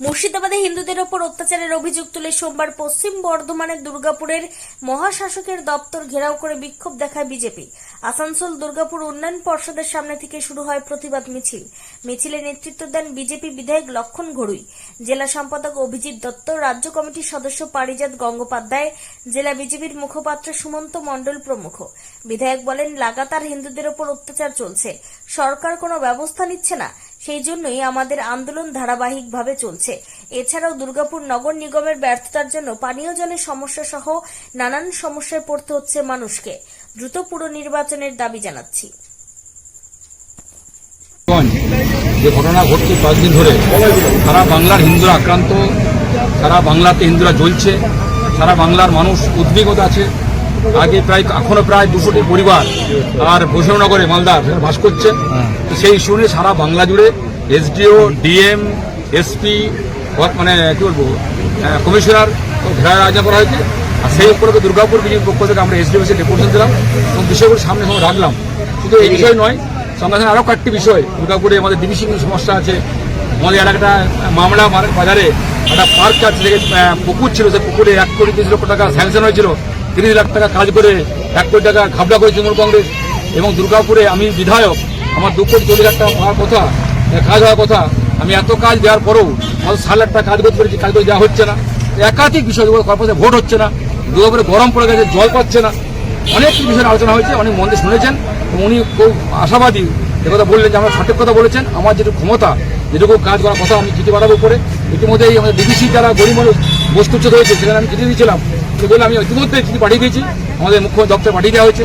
মুর্শিদাবাদে হিন্দুদের ওপর অত্যাচারের অভিযোগ তুলে সোমবার পশ্চিম বর্ধমানের দুর্গাপুরের মহাশাসকের দপ্তর ঘেরাও করে বিক্ষোভ দেখায় বিজেপি। আসানসোল দুর্গাপুর উন্নয়ন পর্ষদের সামনে থেকে শুরু হয় প্রতিবাদ মিছিল। মিছিলে নেতৃত্ব দেন বিজেপি বিধায়ক লক্ষণ ঘড়ুই। জেলা সম্পাদক অভিজিৎ দত্ত, রাজ্য কমিটির সদস্য পারিজাত গঙ্গোপাধ্যায়, জেলা বিজেপির মুখপাত্র সুমন্ত মণ্ডল প্রমুখ। বিধায়ক বলেন, লাগাতার হিন্দুদের ওপর অত্যাচার চলছে। সরকার কোনো ব্যবস্থা নিচ্ছে না। সেই জন্যই আমাদের আন্দোলন ধারাবাহিকভাবে চলছে। এছাড়াও দুর্গাপুর নগর নিগমের ব্যর্থতার জন্য পানীয় জলের সমস্যা সহ নানান সমস্যায় পড়তে হচ্ছে মানুষকে। দ্রুত পুর নির্বাচনের দাবি জানাচ্ছি। যে ঘটনা ঘটছে কয়েকদিন ধরে, সারা বাংলার হিন্দুরা আক্রান্ত, সারা বাংলাতে হিন্দুরা জ্বলছে, সারা বাংলার মানুষ উদ্বিগ্নতা আছে। আগে প্রায় এখনও প্রায় দুশোটি পরিবার আর বৈষ্ণবনগরে মালদা সেখানে বাস করছে। তো সেই নিয়ে সারা বাংলা জুড়ে এসডিও ডিএম এসপি মানে কি বলব কমিশনার ঘেরার আয়োজন করা হয়েছে। আর সেই উপলক্ষে দুর্গাপুর বিজেপির পক্ষ থেকে আমরা এসডিও এসে ডেপুটেশন দিলাম এবং বিষয়গুলো সামনে সামনে রাখলাম। শুধু এই বিষয় নয় সঙ্গে সঙ্গে আরও কয়েকটি বিষয়। দুর্গাপুরে আমাদের ডিভিসি সমস্যা আছে। আমাদের এলাকাটা মামলা বাজারে একটা পার্ক আছে থেকে পুকুর ছিল সে পুকুরে এক কোটি তিরিশ লক্ষ টাকা স্যাংশন হয়েছিল। তিরিশ লাখ টাকা কাজ করে এক কোটি টাকা ঘাবলা করে তৃণমূল কংগ্রেস এবং দুর্গাপুরে আমি বিধায়ক, আমার দু কোটি চল্লিশ লাখ টাকা পাওয়ার কথা কাজ হওয়ার কথা, আমি এত কাজ দেওয়ার পরেও মাত্র সাত লাখ টাকা কাজ করতে কাজ করে দেওয়া হচ্ছে না। একাধিক বিষয় কর্পোরেশনে ভোট হচ্ছে না, দুর্গাপুরে গরম পড়ে গেছে, জল পাচ্ছে না। অনেক বিষয়ে আলোচনা হয়েছে, অনেক মন্দির শুনেছেন উনি খুব আশাবাদী এ কথা বললেন যে, আমরা সঠিক কথা বলেছেন, আমার যেটুকু ক্ষমতা, যেটুকু কাজ করার কথা আমি চিঠি পাঠাবো করে, ইতিমধ্যেই আমাদের ডিবিসি যারা গরিব মানুষ বস্তুচ্ছেদ হয়েছে, সেখানে আমি চিঠি দিয়েছিলাম। সে বলে আমি ইতিমধ্যে পাঠিয়ে দিয়েছি। আমাদের মুখ্য দপ্তরে পাঠিয়ে দেওয়া হয়েছে।